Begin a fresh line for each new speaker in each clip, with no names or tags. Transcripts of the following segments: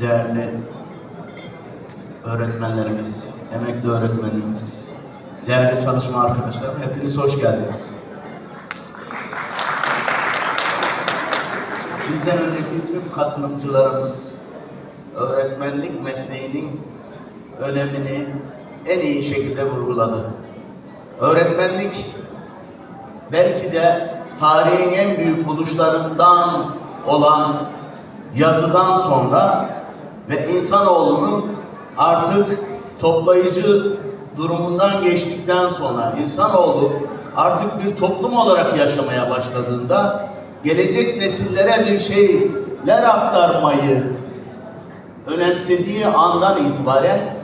değerli öğretmenlerimiz, emekli öğretmenimiz, değerli çalışma arkadaşlarım, hepiniz hoş geldiniz. Bizden önceki tüm katılımcılarımız öğretmenlik mesleğinin önemini en iyi şekilde vurguladı. Öğretmenlik belki de tarihin en büyük buluşlarından olan yazıdan sonra ve insanoğlunun artık toplayıcı durumundan geçtikten sonra insanoğlu artık bir toplum olarak yaşamaya başladığında gelecek nesillere bir şeyler aktarmayı önemsediği andan itibaren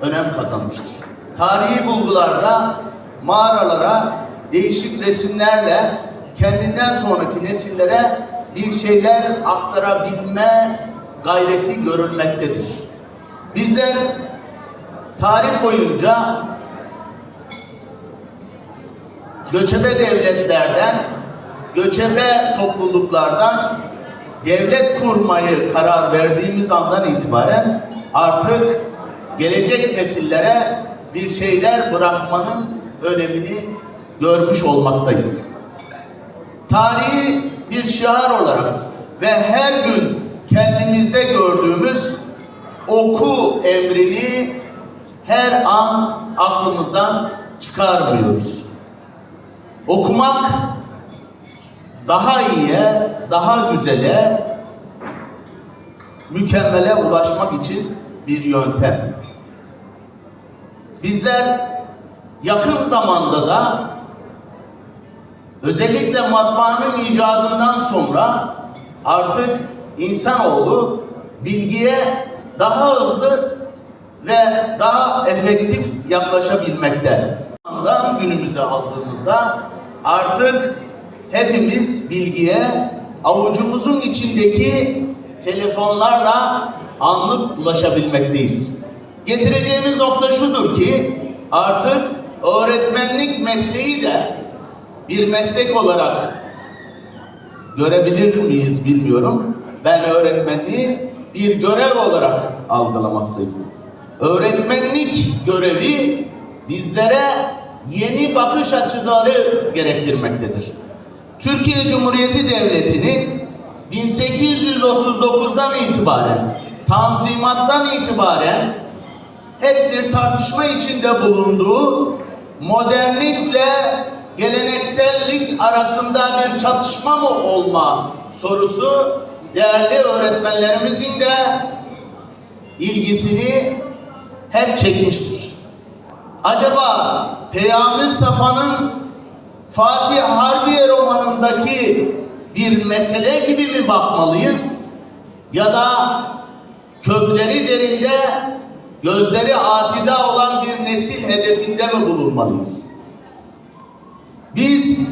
önem kazanmıştır. Tarihi bulgularda mağaralara değişik resimlerle kendinden sonraki nesillere bir şeyler aktarabilme gayreti görülmektedir. Bizler tarih boyunca göçebe devletlerden, göçebe topluluklardan devlet kurmayı karar verdiğimiz andan itibaren artık gelecek nesillere bir şeyler bırakmanın önemini görmüş olmaktayız. Tarihi bir şiar olarak ve her gün kendimizde gördüğümüz oku emrini her an aklımızdan çıkarmıyoruz. Okumak daha iyiye, daha güzele, mükemmele ulaşmak için bir yöntem. Bizler yakın zamanda da özellikle matbaanın icadından sonra artık insanoğlu bilgiye daha hızlı ve daha efektif yaklaşabilmekte. Andan günümüze aldığımızda artık hepimiz bilgiye avucumuzun içindeki telefonlarla anlık ulaşabilmekteyiz. Getireceğimiz nokta şudur ki artık öğretmenlik mesleği de bir meslek olarak görebilir miyiz bilmiyorum. Ben öğretmenliği bir görev olarak algılamaktayım. Öğretmenlik görevi bizlere yeni bakış açıları gerektirmektedir. Türkiye Cumhuriyeti Devleti'nin 1839'dan itibaren, Tanzimat'tan itibaren hep bir tartışma içinde bulunduğu modernlikle geleneksellik arasında bir çatışma mı olma sorusu değerli öğretmenlerimizin de ilgisini hep çekmiştir. Acaba Peyami Safa'nın Fatih Harbiye romanındaki bir mesele gibi mi bakmalıyız? Ya da kökleri derinde, gözleri atida olan bir nesil hedefinde mi bulunmalıyız? Biz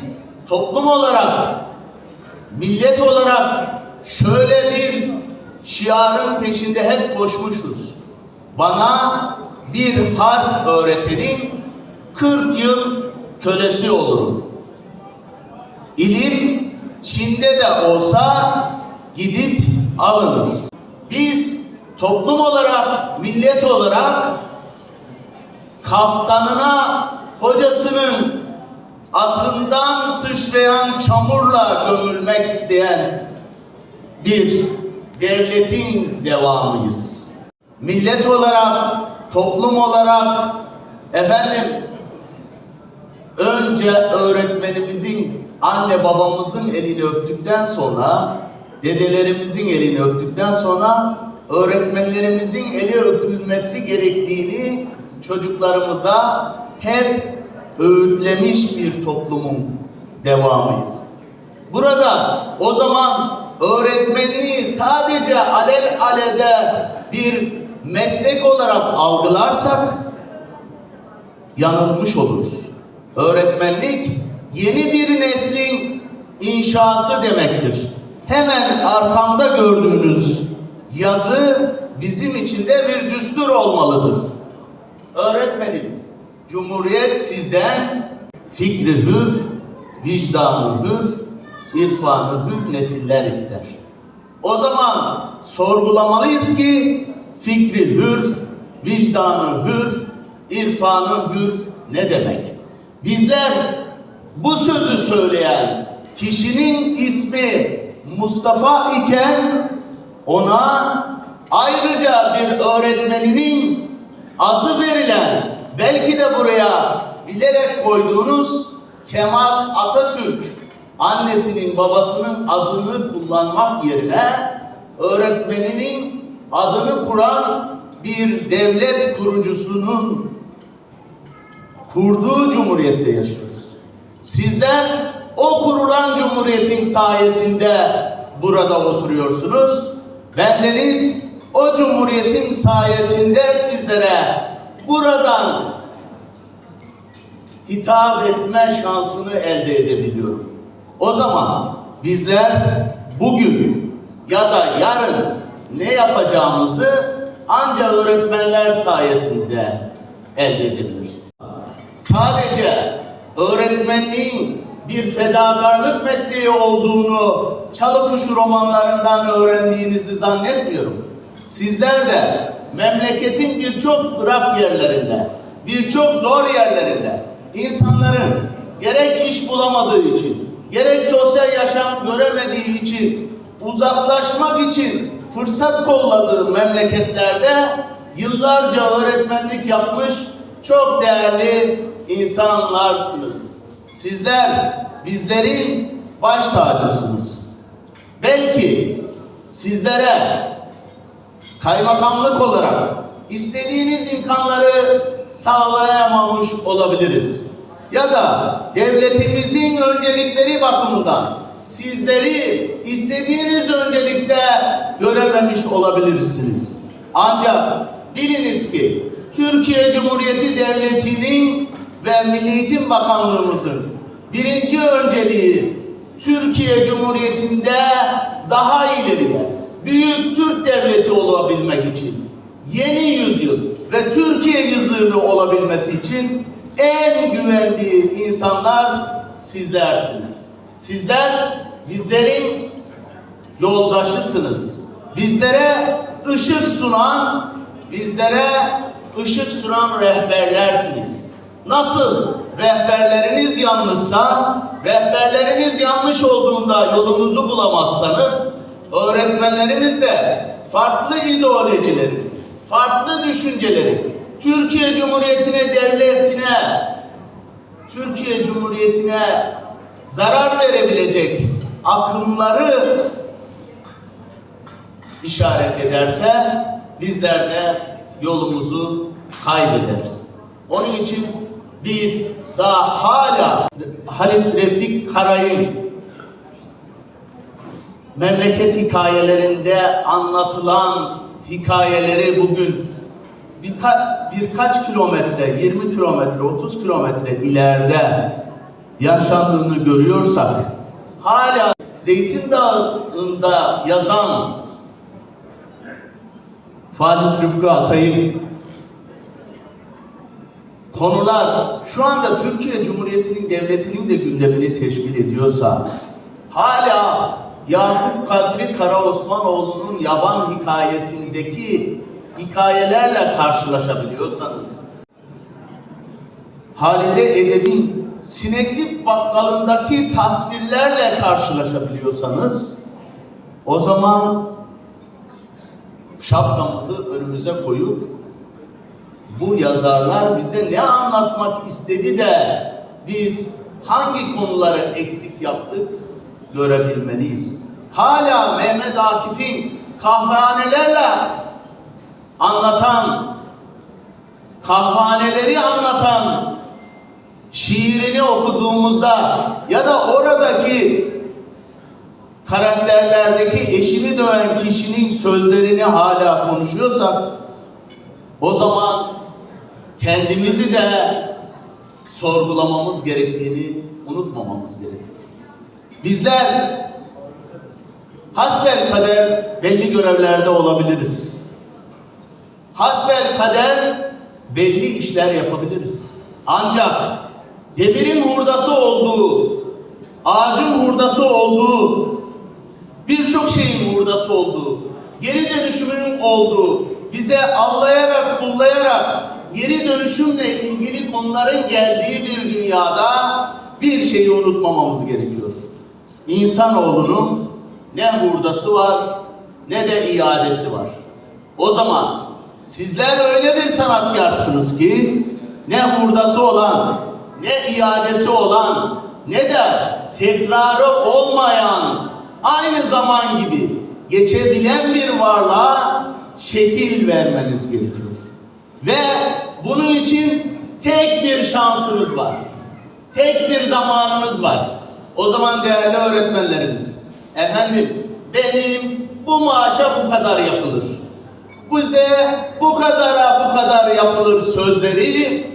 toplum olarak, millet olarak şöyle bir şiarın peşinde hep koşmuşuz. Bana bir harf öğretenin 40 yıl kölesi olurum. İlim Çin'de de olsa gidip alınız. Biz toplum olarak, millet olarak kaftanına hocasının atından sıçrayan çamurla gömülmek isteyen bir devletin devamıyız. Millet olarak, toplum olarak efendim önce öğretmenimizin, anne babamızın elini öptükten sonra, dedelerimizin elini öptükten sonra öğretmenlerimizin eli öpülmesi gerektiğini çocuklarımıza hep öğütlemiş bir toplumun devamıyız. Burada o zaman öğretmenliği sadece alel alede bir meslek olarak algılarsak yanılmış oluruz. Öğretmenlik yeni bir neslin inşası demektir. Hemen arkamda gördüğünüz yazı bizim için de bir düstur olmalıdır. Öğretmenim, Cumhuriyet sizden fikri hür, vicdanı hür, irfanı hür nesiller ister. O zaman sorgulamalıyız ki fikri hür, vicdanı hür, irfanı hür ne demek? Bizler bu sözü söyleyen kişinin ismi Mustafa iken ona ayrıca bir öğretmeninin adı verilen belki de buraya bilerek koyduğunuz Kemal Atatürk annesinin babasının adını kullanmak yerine öğretmeninin adını kuran bir devlet kurucusunun kurduğu cumhuriyette yaşıyoruz. Sizler o kurulan cumhuriyetin sayesinde burada oturuyorsunuz. Bendeniz o cumhuriyetin sayesinde sizlere buradan hitap etme şansını elde edebiliyorum. O zaman bizler bugün ya da yarın ne yapacağımızı ancak öğretmenler sayesinde elde edebiliriz. Sadece öğretmenliğin bir fedakarlık mesleği olduğunu Çalıkuşu romanlarından öğrendiğinizi zannetmiyorum. Sizler de memleketin birçok Irak yerlerinde, birçok zor yerlerinde insanların gerek iş bulamadığı için, gerek sosyal yaşam göremediği için, uzaklaşmak için fırsat kolladığı memleketlerde yıllarca öğretmenlik yapmış çok değerli insanlarsınız. Sizler bizlerin baş tacısınız. Belki sizlere kaymakamlık olarak istediğiniz imkanları sağlayamamış olabiliriz. Ya da devletimizin öncelikleri bakımından sizleri istediğiniz öncelikte görememiş olabilirsiniz. Ancak biliniz ki Türkiye Cumhuriyeti Devleti'nin ve Milli Eğitim Bakanlığımızın birinci önceliği Türkiye Cumhuriyeti'nde daha ileriye büyük Türk devleti olabilmek için yeni yüzyıl ve Türkiye yüzyılı olabilmesi için en güvendiği insanlar sizlersiniz. Sizler bizlerin yoldaşısınız. Bizlere ışık sunan, bizlere ışık sunan rehberlersiniz. Nasıl rehberleriniz yanlışsa, rehberleriniz yanlış olduğunda yolunuzu bulamazsanız, öğretmenlerimiz de farklı ideolojileri, farklı düşünceleri, Türkiye Cumhuriyeti'ne, devletine, Türkiye Cumhuriyeti'ne zarar verebilecek akımları işaret ederse bizler de yolumuzu kaybederiz. Onun için biz daha hala Halit Refik Karay'ın memleket hikayelerinde anlatılan hikayeleri bugün birka, birkaç kilometre, 20 kilometre, 30 kilometre ileride yaşandığını görüyorsak hala Zeytin Dağı'nda yazan Fatih Rıfkı Atay'ın konular şu anda Türkiye Cumhuriyeti'nin devletinin de gündemini teşkil ediyorsa hala Yakup Kadri Karaosmanoğlu'nun yaban hikayesindeki hikayelerle karşılaşabiliyorsanız Halide Edeb'in sineklik bakkalındaki tasvirlerle karşılaşabiliyorsanız o zaman şapkamızı önümüze koyup bu yazarlar bize ne anlatmak istedi de biz hangi konuları eksik yaptık görebilmeliyiz. Hala Mehmet Akif'in kahvehanelerle anlatan, kahvehaneleri anlatan şiirini okuduğumuzda ya da oradaki karakterlerdeki eşini döven kişinin sözlerini hala konuşuyorsak o zaman kendimizi de sorgulamamız gerektiğini unutmamamız gerekiyor. Bizler hasbel kader belli görevlerde olabiliriz. Hasbel kader belli işler yapabiliriz. Ancak demirin hurdası olduğu, ağacın hurdası olduğu, birçok şeyin hurdası olduğu, geri dönüşümün olduğu, bize allayarak, kullayarak geri dönüşümle ilgili konuların geldiği bir dünyada bir şeyi unutmamamız gerekiyor. İnsanoğlunun ne hurdası var ne de iadesi var. O zaman sizler öyle bir sanatkarsınız ki ne hurdası olan, ne iadesi olan, ne de tekrarı olmayan, aynı zaman gibi geçebilen bir varlığa şekil vermeniz gerekiyor. Ve bunun için tek bir şansınız var. Tek bir zamanınız var. O zaman değerli öğretmenlerimiz, efendim benim bu maaşa bu kadar yapılır. Bize bu kadara bu kadar yapılır sözleri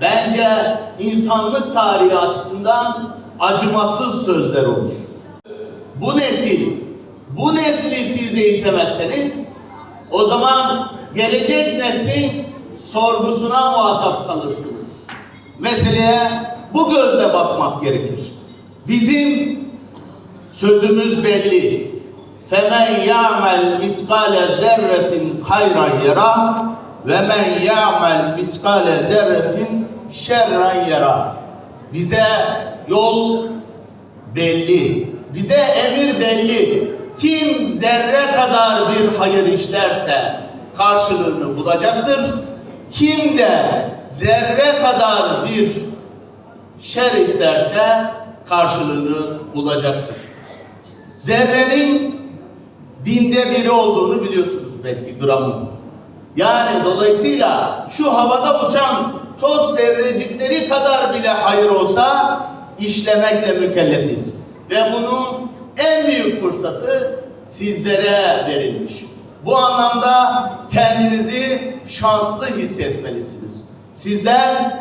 bence insanlık tarihi açısından acımasız sözler olur. Bu nesil, bu nesli siz eğitemezseniz o zaman gelecek neslin sorgusuna muhatap kalırsınız. Meseleye bu gözle bakmak gerekir. Bizim sözümüz belli. Femen ya'mel miskale zerretin hayran yara ve men ya'mel miskale zerretin şerran yara. Bize yol belli. Bize emir belli. Kim zerre kadar bir hayır işlerse karşılığını bulacaktır. Kim de zerre kadar bir şer isterse karşılığını bulacaktır. Zerrenin binde biri olduğunu biliyorsunuz belki gramın. Yani dolayısıyla şu havada uçan toz zerrecikleri kadar bile hayır olsa işlemekle mükellefiz. Ve bunun en büyük fırsatı sizlere verilmiş. Bu anlamda kendinizi şanslı hissetmelisiniz. Sizler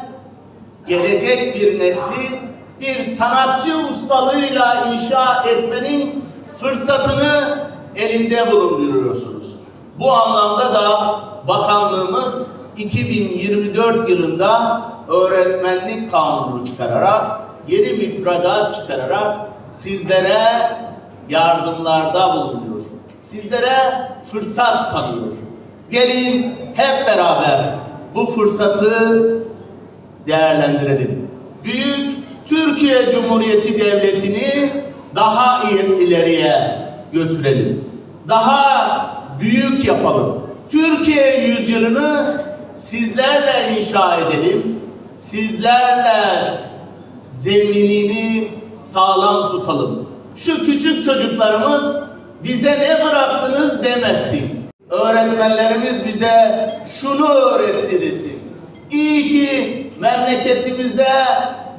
gelecek bir nesli bir sanatçı ustalığıyla inşa etmenin fırsatını elinde bulunduruyorsunuz. Bu anlamda da bakanlığımız 2024 yılında öğretmenlik kanunu çıkararak, yeni müfredat çıkararak sizlere yardımlarda bulunuyor. Sizlere fırsat tanıyor. Gelin hep beraber bu fırsatı değerlendirelim. Büyük Türkiye Cumhuriyeti Devleti'ni daha ileriye götürelim. Daha büyük yapalım. Türkiye yüzyılını sizlerle inşa edelim. Sizlerle zeminini sağlam tutalım. Şu küçük çocuklarımız bize ne bıraktınız demesin. Öğretmenlerimiz bize şunu öğretti desin. İyi ki memleketimizde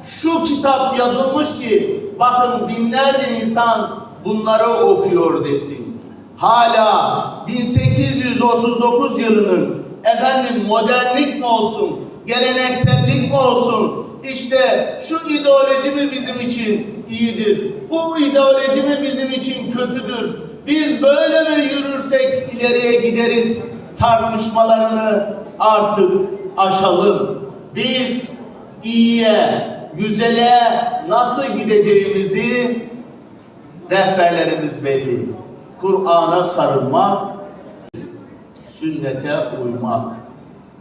şu kitap yazılmış ki bakın binlerce insan bunları okuyor desin. Hala 1839 yılının efendim modernlik mi olsun, geleneksellik mi olsun, işte şu ideoloji mi bizim için iyidir, bu ideoloji mi bizim için kötüdür, biz böyle mi yürürsek ileriye gideriz tartışmalarını artık aşalım. Biz iyiye, güzele nasıl gideceğimizi rehberlerimiz belli. Kur'an'a sarılmak, sünnete uymak.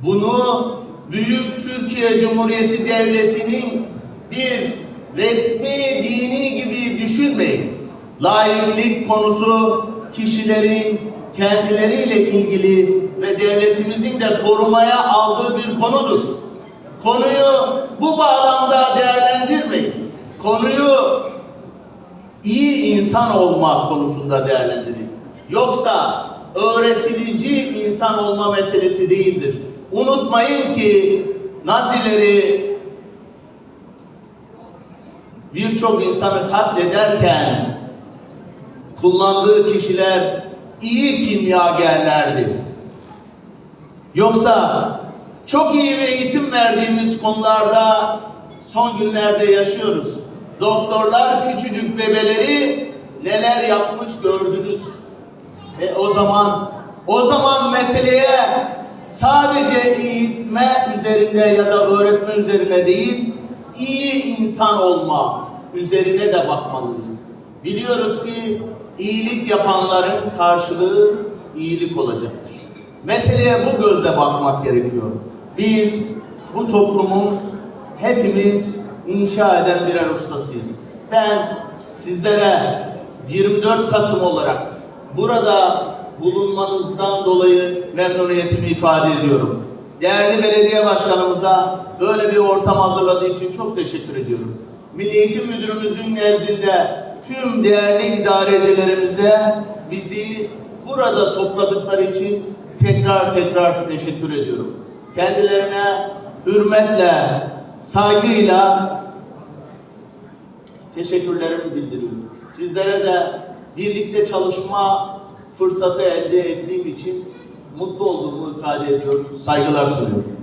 Bunu Büyük Türkiye Cumhuriyeti Devleti'nin bir resmi dini gibi düşünmeyin. Laiklik konusu kişilerin kendileriyle ilgili ve devletimizin de korumaya aldığı bir konudur. Konuyu bu bağlamda değerlendirmeyin. Konuyu iyi insan olma konusunda değerlendirin. Yoksa öğretilici insan olma meselesi değildir. Unutmayın ki Nazileri birçok insanı katlederken kullandığı kişiler iyi kimyagerlerdi. Yoksa çok iyi bir eğitim verdiğimiz konularda son günlerde yaşıyoruz. Doktorlar küçücük bebeleri neler yapmış gördünüz. E o zaman o zaman meseleye sadece eğitme üzerinde ya da öğretme üzerine değil, iyi insan olma üzerine de bakmalıyız. Biliyoruz ki iyilik yapanların karşılığı iyilik olacaktır. Meseleye bu gözle bakmak gerekiyor. Biz bu toplumun hepimiz inşa eden birer ustasıyız. Ben sizlere 24 Kasım olarak burada bulunmanızdan dolayı memnuniyetimi ifade ediyorum. Değerli belediye başkanımıza böyle bir ortam hazırladığı için çok teşekkür ediyorum. Milli Eğitim Müdürümüzün nezdinde tüm değerli idarecilerimize bizi burada topladıkları için tekrar tekrar teşekkür ediyorum. Kendilerine hürmetle, saygıyla teşekkürlerimi bildiriyorum. Sizlere de birlikte çalışma fırsatı elde ettiğim için mutlu olduğumu ifade ediyor, saygılar sunuyorum.